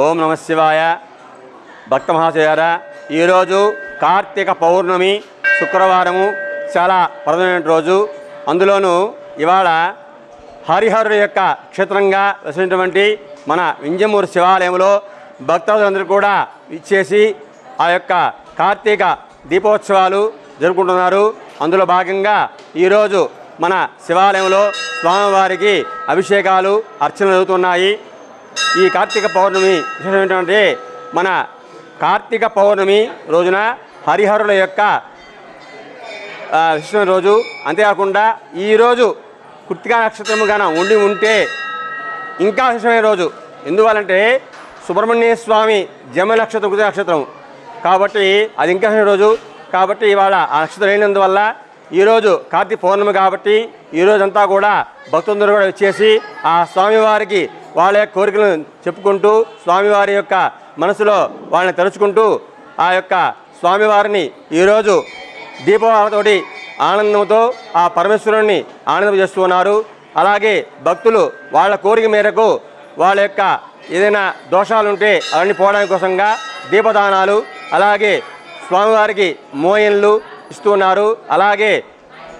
ఓం నమ శివాయ. భక్త మహాశయారా ఈరోజు కార్తీక పౌర్ణమి శుక్రవారము చాలా ప్రధానమైన రోజు. అందులోనూ ఇవాళ హరిహరుడు యొక్క క్షేత్రంగా వచ్చినటువంటి మన వింజమూరు శివాలయంలో భక్తులందరూ కూడా ఇచ్చేసి ఆ యొక్క కార్తీక దీపోత్సవాలు జరుపుకుంటున్నారు. అందులో భాగంగా ఈరోజు మన శివాలయంలో స్వామివారికి అభిషేకాలు అర్చనలు జరుగుతున్నాయి. ఈ కార్తీక పౌర్ణమి విశేషం ఏంటంటే మన కార్తీక పౌర్ణమి రోజున హరిహరుల యొక్క విశేషమైన రోజు. అంతేకాకుండా ఈరోజు కృతికా నక్షత్రము గాన ఉండి ఉంటే ఇంకా విశేషమైన రోజు. ఎందువల్లంటే సుబ్రహ్మణ్య స్వామి జమ నక్షత్రం కృతిక నక్షత్రం. కాబట్టి అది ఇంకా రోజు. కాబట్టి ఇవాళ ఆ నక్షత్రం లేనందువల్ల ఈరోజు కార్తీక పౌర్ణమి కాబట్టి ఈ రోజంతా కూడా భక్తులందరూ కూడా వచ్చేసి ఆ స్వామివారికి వాళ్ళ యొక్క కోరికలను చెప్పుకుంటూ స్వామివారి యొక్క మనసులో వాళ్ళని తలుచుకుంటూ ఆ యొక్క స్వామివారిని ఈరోజు దీపావళితోటి ఆనందంతో ఆ పరమేశ్వరుణ్ణి ఆనందం చేస్తున్నారు అలాగే భక్తులు వాళ్ళ కోరిక మేరకు వాళ్ళ యొక్క ఏదైనా దోషాలుంటే అవన్నీ పోవడానికి కోసంగా దీపదానాలు అలాగే స్వామివారికి మోయన్లు ఇస్తున్నారు అలాగే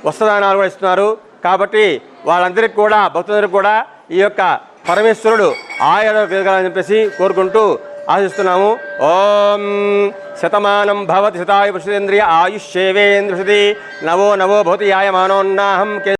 వస్త్రదానాలు కూడా ఇస్తున్నారు. కాబట్టి వాళ్ళందరికీ కూడా భక్తులందరికీ కూడా ఈ యొక్క పరమేశ్వరుడు ఆయన పెరగాలని చెప్పేసి కోరుకుంటూ ఆశిస్తున్నాము. ఓం శతమానం భవతి శతాయు పురుషేంద్రియ ఆయుష్యేవేంద్రిషతి నవో నవో భవతి యాయమానోన్నాహం